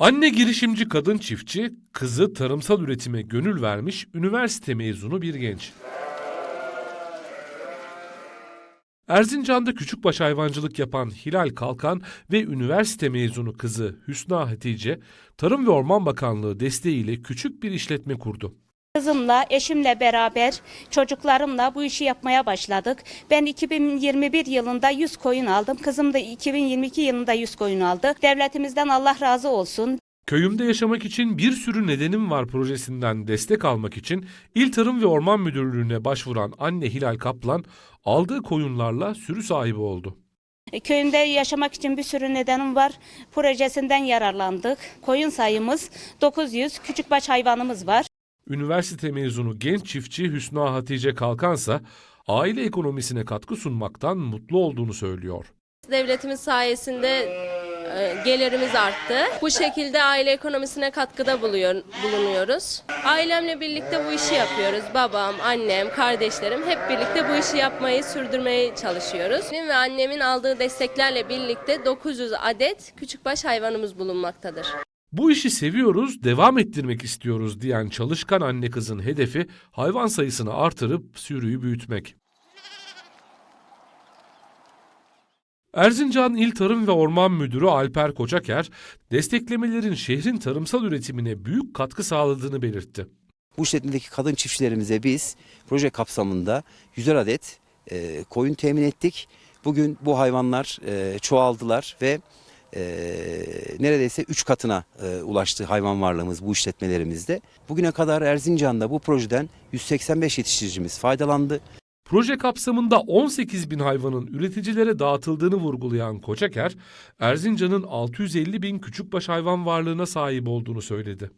Anne girişimci kadın çiftçi, kızı tarımsal üretime gönül vermiş üniversite mezunu bir genç. Erzincan'da küçükbaş hayvancılık yapan Hilal Kalkan ve üniversite mezunu kızı Hüsna Hatice, Tarım ve Orman Bakanlığı desteğiyle küçük bir işletme kurdu. Kızımla, eşimle beraber çocuklarımla bu işi yapmaya başladık. Ben 2021 yılında 100 koyun aldım. Kızım da 2022 yılında 100 koyun aldı. Devletimizden Allah razı olsun. Köyümde yaşamak için bir sürü nedenim var projesinden destek almak için İl Tarım ve Orman Müdürlüğü'ne başvuran anne Hilal Kaplan aldığı koyunlarla sürü sahibi oldu. E, Köyümde yaşamak için bir sürü nedenim var. Projesinden yararlandık. Koyun sayımız 900, küçükbaş hayvanımız var. Üniversite mezunu genç çiftçi Hüsna Hatice Kalkansa aile ekonomisine katkı sunmaktan mutlu olduğunu söylüyor. Devletimiz sayesinde e, gelirimiz arttı. Bu şekilde aile ekonomisine katkıda buluyor, bulunuyoruz. Ailemle birlikte bu işi yapıyoruz. Babam, annem, kardeşlerim hep birlikte bu işi yapmayı sürdürmeye çalışıyoruz. Benim ve annemin aldığı desteklerle birlikte 900 adet küçükbaş hayvanımız bulunmaktadır. Bu işi seviyoruz, devam ettirmek istiyoruz diyen çalışkan anne kızın hedefi hayvan sayısını artırıp sürüyü büyütmek. Erzincan İl Tarım ve Orman Müdürü Alper Kocaker, desteklemelerin şehrin tarımsal üretimine büyük katkı sağladığını belirtti. Bu işletmedeki kadın çiftçilerimize biz proje kapsamında 100 adet e, koyun temin ettik. Bugün bu hayvanlar e, çoğaldılar ve e, neredeyse 3 katına e, ulaştı hayvan varlığımız bu işletmelerimizde. Bugüne kadar Erzincan'da bu projeden 185 yetiştiricimiz faydalandı. Proje kapsamında 18 bin hayvanın üreticilere dağıtıldığını vurgulayan Kocaker, Erzincan'ın 650 bin küçükbaş hayvan varlığına sahip olduğunu söyledi.